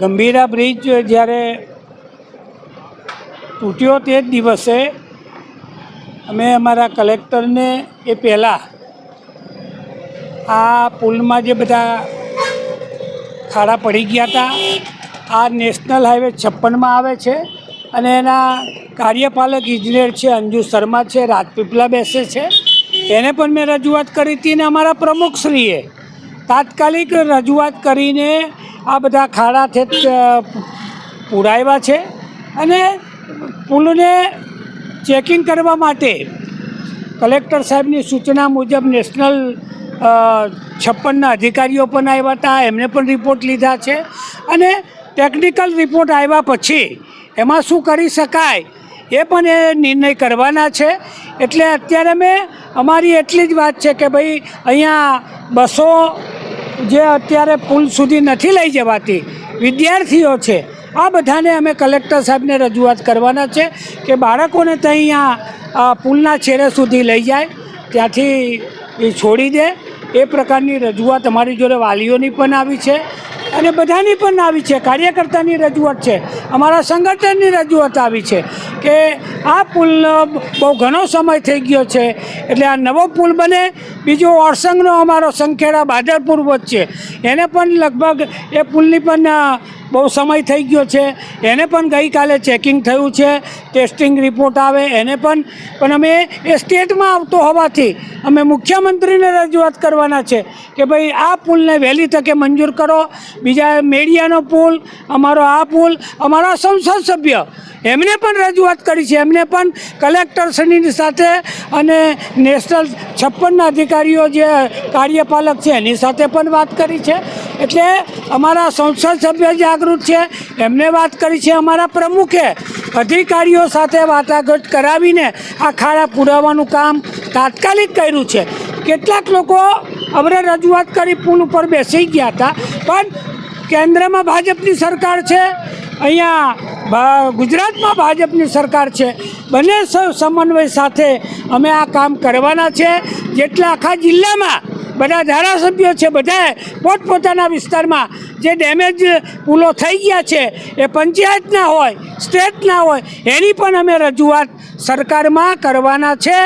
Gambhira bridge જ્યારે તૂટ્યો તે જ દિવસે અમે અમારા કલેક્ટરને એ પહેલાં આ પુલમાં જે બધા ખાડા પડી ગયા હતા, આ નેશનલ હાઈવે છપ્પનમાં આવે છે અને એના કાર્યપાલક ઇજનેર છે અંજુ શર્મા છે, રાજપીપલા બેસે છે. એને પણ મેં રજૂઆત કરી હતી ને અમારા પ્રમુખશ્રીએ તાત્કાલિક રજૂઆત કરીને આ બધા ખાડા છે પુરાવ્યા છે અને પુલને ચેકિંગ કરવા માટે કલેક્ટર સાહેબની સૂચના મુજબ નેશનલ છપ્પનના અધિકારીઓ પણ આવ્યા હતા, એમને પણ રિપોર્ટ લીધા છે અને ટેકનિકલ રિપોર્ટ આવ્યા પછી એમાં શું કરી શકાય એ પણ એ નિર્ણય કરવાના છે. એટલે અત્યારે મેં, અમારી એટલી જ વાત છે કે ભાઈ અહીંયા બસો જે અત્યારે પુલ સુધી નથી લઈ જવાતી, વિદ્યાર્થીઓ છે, આ બધાને અમે કલેક્ટર સાહેબને રજૂઆત કરવાના છે કે બાળકોને ત્યાં પુલના છેડે સુધી લઈ જાય, ત્યાંથી એ છોડી દે. એ પ્રકારની રજૂઆત અમારી જોડે વાલીઓની પણ આવી છે. અને બધાની પણ આવી છે. કાર્યકર્તાની રજૂઆત છે. અમારા સંગઠનની રજૂઆત આવી છે કે આ પુલ બહુ ઘણો સમય થઈ ગયો છે. એટલે આ નવો પુલ બને. બીજો ઓરસંગનો અમારો સંખેડા બાદરપુર વચ્ચે. એને પણ લગભગ એ પુલની પણ બહુ સમય થઈ ગયો છે. એને પણ ગઈકાલે ચેકિંગ થયું છે. ટેસ્ટિંગ રિપોર્ટ આવે. એને પણ. પણ અમે એ સ્ટેટમાં આવતો હોવાથી અમે મુખ્યમંત્રીને રજૂઆત કરવાના છે કે ભાઈ આ પુલને વહેલી તકે મંજૂર કરો. બીજા મેડિયાનો પુલ અમારો આ પુલ અમારા સંસદ સભ્ય. એમને પણ રજૂઆત કરી છે. એમને પણ કલેક્ટરશ્રીની સાથે અને નેશનલ છપ્પનના અધિકારીઓ જે કાર્યપાલક છે, એની સાથે પણ વાત કરી છે. એટલે અમારા સંસદ સભ્ય જાગૃત છે. એમને વાત કરી છે અમારા પ્રમુખે. અધિકારીઓ સાથે વાટાઘાટ કરાવીને આ ખાડા પુરાવાનું કામ તાત્કાલિક કર્યું છે. કેટલાક લોકો અમને રજૂઆત કરી પુલ ઉપર બેસી ગયા હતા. પણ કેન્દ્રમાં ભાજપની સરકાર છે, અહીંયા ગુજરાતમાં ભાજપની સરકાર છે. બંને સૌ, સમન્વય સાથે અમે આ કામ કરવાના છે. જેટલા આખા જિલ્લામાં બધા ધારાસભ્યો છે, બધાએ પોતપોતાના વિસ્તારમાં જે ડેમેજ પુલો થઈ ગયા છે, એ પંચાયતના હોય, સ્ટેટના હોય, એની પણ અમે રજૂઆત સરકારમાં કરવાના છે.